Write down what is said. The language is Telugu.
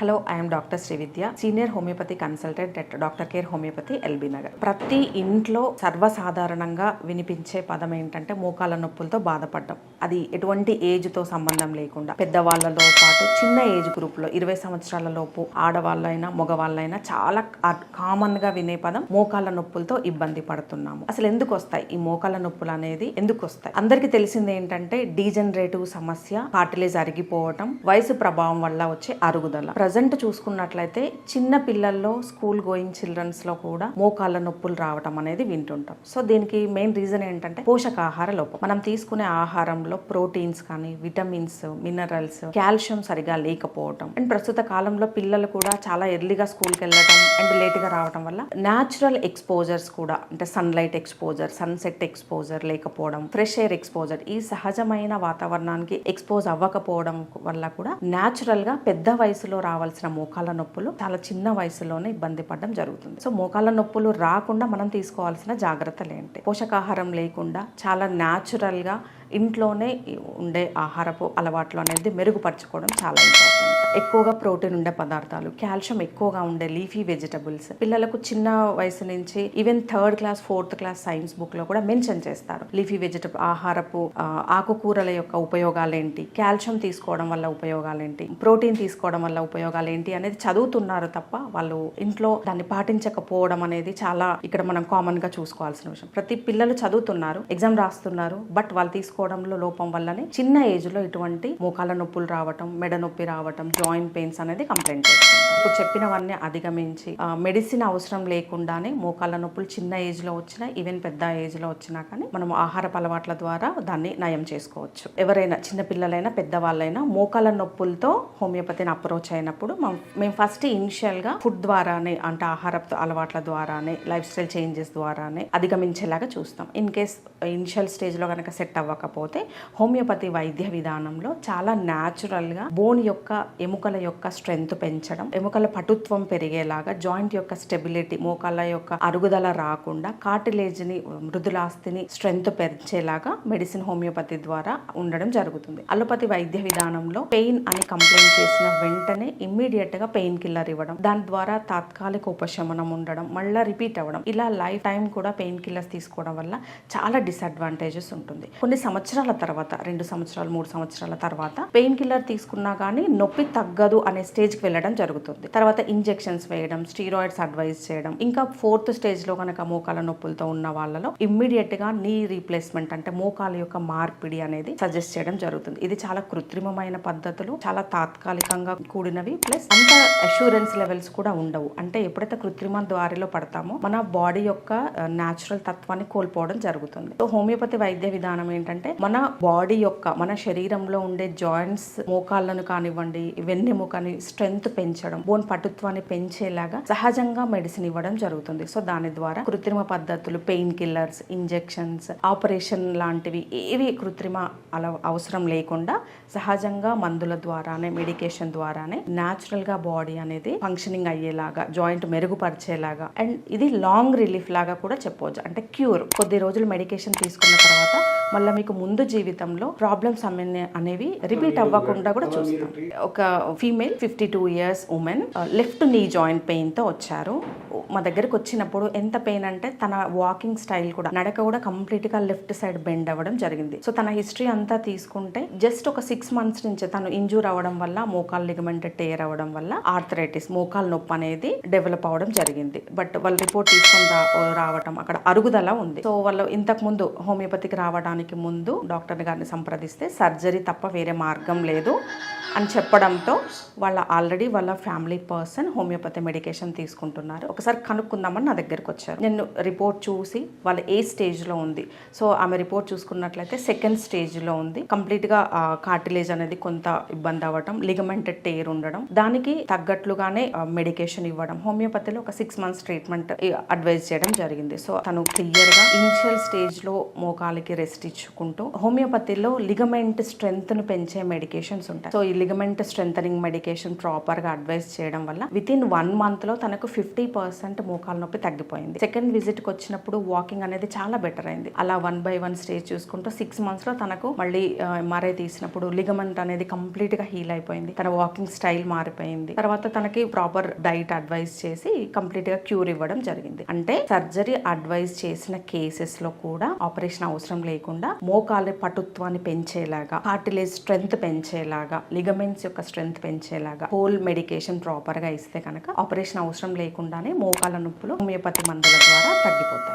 Hello I'm doctor Srividya senior homeopathy consultant at doctor care homeopathy LB Nagar ప్రతి ఇంట్లో సర్వసాధారణంగా వినిపించే పదం ఏంటంటే మోకాల నొప్పులతో బాధపడడం. అది ఎటువంటి ఏజ్తో సంబంధం లేకుండా. పెద్దవాళ్ళతో పాటు చిన్న ఏజ్ గ్రూప్లో ఇరవై సంవత్సరాల లోపు ఆడవాళ్ళైనా మగవాళ్ళైనా చాలా కామన్గా వినే పదం మోకాల నొప్పులతో ఇబ్బంది పడుతున్నాము. అసలు ఎందుకు వస్తాయి? ఈ మోకాల నొప్పులు అనేది ఎందుకు వస్తాయి? అందరికీ తెలిసింది ఏంటంటే డీజనరేటివ్ సమస్య కార్టిలేజ్ అరిగిపోవటం వయసు ప్రభావం వల్ల వచ్చే అరుగుదల. ప్రజెంట్ చూసుకున్నట్లయితే చిన్న పిల్లల్లో స్కూల్ గోయింగ్ చిల్డ్రన్స్లో కూడా మోకాళ్ళ నొప్పులు రావటం అనేది వింటుంటాం. సో దీనికి మెయిన్ రీజన్ ఏంటంటే పోషకాహార లోపం. మనం తీసుకునే ఆహారంలో ప్రోటీన్స్ కానీ విటమిన్స్ మినరల్స్ కాల్షియం సరిగా లేకపోవటం. అండ్ ప్రస్తుత కాలంలో పిల్లలు కూడా చాలా ఎర్లీగా స్కూల్కి వెళ్ళటం అండ్ లేట్గా రావటం వల్ల న్యాచురల్ ఎక్స్పోజర్స్ కూడా అంటే సన్లైట్ ఎక్స్పోజర్ సన్సెట్ ఎక్స్పోజర్ లేకపోవడం ఫ్రెష్ ఎయిర్ ఎక్స్పోజర్ ఈ సహజమైన వాతావరణానికి ఎక్స్పోజ్ అవ్వకపోవడం వల్ల కూడా న్యాచురల్గా పెద్ద వయసులో రావడం రావాల్సిన మోకాల నొప్పులు చాలా చిన్న వయసులోనే ఇబ్బంది పడడం జరుగుతుంది. సో మోకాల నొప్పులు రాకుండా మనం తీసుకోవాల్సిన జాగ్రత్తలు ఏంటి? పోషకాహారం లేకుండా చాలా న్యాచురల్గా ఇంట్లోనే ఉండే ఆహారపు అలవాట్లు అనేది మెరుగుపరచుకోవడం చాలా ఇంపార్టెంట్ ఎక్కువగా ప్రోటీన్ ఉండే పదార్థాలు కాల్షియం ఎక్కువగా ఉండే లీఫీ వెజిటబుల్స్. పిల్లలకు చిన్న వయసు నుంచి even third class fourth class science బుక్లో కూడా మెన్షన్ చేస్తారు. లీఫీ వెజిటబుల్ ఆహారపు ఆకుకూరల యొక్క ఉపయోగాలు ఏంటి కాల్షియం తీసుకోవడం వల్ల ఉపయోగాలు ఏంటి ప్రోటీన్ తీసుకోవడం వల్ల ఉపయోగాలు ఏంటి అనేది చదువుతున్నారు తప్ప వాళ్ళు ఇంట్లో దాన్ని పాటించకపోవడం అనేది చాలా ఇక్కడ మనం కామన్గా చూసుకోవాల్సిన విషయం. ప్రతి పిల్లలు చదువుతున్నారు ఎగ్జామ్ రాస్తున్నారు బట్ వాళ్ళు తీసుకోవడంలో లోపం వల్లనే చిన్న ఏజ్లో ఇటువంటి మోకాల నొప్పులు రావటం మెడ నొప్పి రావటం జాయింట్ పెయిన్స్ అనేది కంప్లైంట్ చేస్తుంది. ఇప్పుడు చెప్పినవన్నీ అధిగమించి మెడిసిన్ అవసరం లేకుండానే మోకాళ్ళ నొప్పులు చిన్న ఏజ్లో వచ్చినా ఈవెన్ పెద్ద ఏజ్లో వచ్చినా కానీ మనం ఆహారపు అలవాట్ల ద్వారా దాన్ని నయం చేసుకోవచ్చు. ఎవరైనా చిన్న పిల్లలైనా పెద్దవాళ్ళైనా మోకాళ్ళ నొప్పులతో హోమియోపతిని అప్రోచ్ అయినప్పుడు మేము ఫస్ట్ ఇనిషియల్గా ఫుడ్ ద్వారానే అంటే ఆహార అలవాట్ల ద్వారానే లైఫ్ స్టైల్ చేంజెస్ ద్వారానే అధిగమించేలాగా చూస్తాం. ఇన్ కేస్ ఇనిషియల్ స్టేజ్లో కనుక సెట్ అవ్వకపోతే హోమియోపతి వైద్య విధానంలో చాలా న్యాచురల్గా బోన్ యొక్క ఎముకల యొక్క స్ట్రెంగ్త్ పెంచడం ఎముకల పటుత్వం పెరిగేలాగా జాయింట్ యొక్క స్టెబిలిటీ మోకాళ్ళ యొక్క అరుగుదల రాకుండా కార్టిలేజ్ని మృదులాస్తిని స్ట్రెంగ్త్ పెంచేలాగా మెడిసిన్ హోమియోపతి ద్వారా ఉండడం జరుగుతుంది. అలోపతి వైద్య విధానంలో పెయిన్ అని కంప్లైంట్ చేసిన వెంటనే ఇమ్మీడియట్గా పెయిన్ కిల్లర్ ఇవ్వడం దాని ద్వారా తాత్కాలిక ఉపశమనం ఉండడం మళ్ళీ రిపీట్ అవ్వడం ఇలా లైఫ్ టైం కూడా పెయిన్ కిల్లర్స్ తీసుకోవడం వల్ల చాలా డిసడ్వాంటేజెస్ ఉంటుంది. కొన్ని సంవత్సరాల తర్వాత రెండు సంవత్సరాలు మూడు సంవత్సరాల తర్వాత పెయిన్ కిల్లర్ తీసుకున్నా కానీ నొప్పి తగ్గదు అనే స్టేజ్కి వెళ్ళడం జరుగుతుంది. తర్వాత ఇంజెక్షన్స్ వేయడం స్టీరాయిడ్స్ అడ్వైజ్ చేయడం ఇంకా ఫోర్త్ స్టేజ్లో కనుక మోకాల నొప్పులతో ఉన్న వాళ్ళలో ఇమ్మీడియట్గా నీ రీప్లేస్మెంట్ అంటే మోకాల యొక్క మార్పిడి అనేది సజెస్ట్ చేయడం జరుగుతుంది. ఇది చాలా కృత్రిమమైన పద్ధతులు చాలా తాత్కాలికంగా కూడినవి ప్లస్ అంత అష్యూరెన్స్ లెవెల్స్ కూడా ఉండవు. అంటే ఎప్పుడైతే కృత్రిమ ద్వారిలో పడతామో మన బాడీ యొక్క న్యాచురల్ తత్వాన్ని కోల్పోవడం జరుగుతుంది. సో హోమియోపతి వైద్య విధానం ఏంటంటే మన బాడీ యొక్క మన శరీరంలో ఉండే జాయింట్స్ మోకాళ్ళను కానివ్వండి వెన్నెముకని స్ట్రెంగ్త్ పెంచడం బోన్ పటుత్వాన్ని పెంచేలాగా సహజంగా మెడిసిన్ ఇవ్వడం జరుగుతుంది. సో దాని ద్వారా కృత్రిమ పద్ధతులు పెయిన్ కిల్లర్స్ ఇంజెక్షన్స్ ఆపరేషన్ లాంటివి ఏవి కృత్రిమ అల అవసరం లేకుండా సహజంగా మందుల ద్వారానే మెడికేషన్ ద్వారానే న్యాచురల్గా బాడీ అనేది ఫంక్షనింగ్ అయ్యేలాగా జాయింట్ మెరుగుపరిచేలాగా అండ్ ఇది లాంగ్ రిలీఫ్ లాగా కూడా చెప్పవచ్చు. అంటే క్యూర్ కొద్ది రోజులు మెడికేషన్ తీసుకున్న తర్వాత మళ్ళీ మీకు ముందు జీవితంలో ప్రాబ్లమ్స్ అనేవి రిపీట్ అవ్వకుండా కూడా చూస్తాం ఒక female fifty two years women left knee joint పెయిన్తో వచ్చారు. మా దగ్గరకు వచ్చినప్పుడు ఎంత పెయిన్ అంటే తన వాకింగ్ స్టైల్ కూడా నడక కూడా కంప్లీట్గా లెఫ్ట్ సైడ్ బెండ్ అవ్వడం జరిగింది. సో తన హిస్టరీ అంతా తీసుకుంటే జస్ట్ ఒక సిక్స్ మంత్స్ నుంచి తను ఇంజూర్ అవ్వడం వల్ల మోకాల్ లిగమెంట్ టేర్ అవ్వడం వల్ల ఆర్థరైటిస్ మోకాల్ నొప్పి అనేది డెవలప్ అవ్వడం జరిగింది. బట్ వాళ్ళు రిపోర్ట్ తీసుకొని రావటం అక్కడ అరుగుదల ఉంది. సో వాళ్ళు ఇంతకు ముందు హోమియోపతికి రావడానికి ముందు డాక్టర్ గారిని సంప్రదిస్తే సర్జరీ తప్ప వేరే మార్గం లేదు అని చెప్పడంతో వాళ్ళ ఆల్రెడీ వాళ్ళ ఫ్యామిలీ పర్సన్ హోమియోపతి మెడికేషన్ తీసుకుంటున్నారు. ఒకసారి కనుక్కుందామని నా దగ్గరకు వచ్చారు. నేను రిపోర్ట్ చూసి వాళ్ళ ఏ స్టేజ్లో ఉంది? సో ఆమె రిపోర్ట్ చూసుకున్నట్లయితే సెకండ్ స్టేజ్లో ఉంది. కంప్లీట్గా కార్టిలేజ్ అనేది కొంత ఇబ్బంది అవ్వడం లిగమెంటెడ్ టేర్ ఉండడం దానికి తగ్గట్లుగానే మెడికేషన్ ఇవ్వడం హోమియోపతిలో ఒక సిక్స్ మంత్స్ ట్రీట్మెంట్ అడ్వైజ్ చేయడం జరిగింది. సో తను క్లియర్గా ఇనిషియల్ స్టేజ్లో మోకాలికి రెస్ట్ ఇచ్చుకుంటూ హోమియోపతిలో లిగమెంట్ స్ట్రెంగ్త్ను పెంచే మెడికేషన్స్ ఉంటాయి. సో ఈ లిగమెంట్ స్ట్రెంథనింగ్ మెడికేషన్ ప్రాపర్గా అడ్వైస్ చేయడం వల్ల విత్ ఇన్ వన్ మంత్లో తనకు ఫిఫ్టీ పర్సెంట్ మోకాల నొప్పి తగ్గిపోయింది. సెకండ్ విజిట్కి వచ్చినప్పుడు వాకింగ్ అనేది చాలా బెటర్ అయింది. అలా వన్ బై వన్ స్టేజ్ చూసుకుంటూ సిక్స్ మంత్స్లో తనకు మళ్ళీ ఎంఆర్ఐ తీసినప్పుడు లిగమెంట్ అనేది కంప్లీట్గా హీల్ అయిపోయింది. తన వాకింగ్ స్టైల్ మారిపోయింది. తర్వాత తనకి ప్రాపర్ డైట్ అడ్వైస్ చేసి కంప్లీట్గా క్యూర్ ఇవ్వడం జరిగింది. అంటే సర్జరీ అడ్వైస్ చేసిన కేసెస్లో కూడా ఆపరేషన్ అవసరం లేకుండా మోకాలి పటుత్వాన్ని పెంచేలాగా కార్టిలేజ్ స్ట్రెంగ్త్ పెంచేలాగా లిగమెంట్స్ యొక్క స్ట్రెంగ్త్ పెంచేలాగా హోల్ మెడికేషన్ ప్రాపర్గా ఇస్తే కనుక ఆపరేషన్ అవసరం లేకుండానే మోకాల నొప్పులు హోమియోపతి మందుల ద్వారా తగ్గిపోతాయి.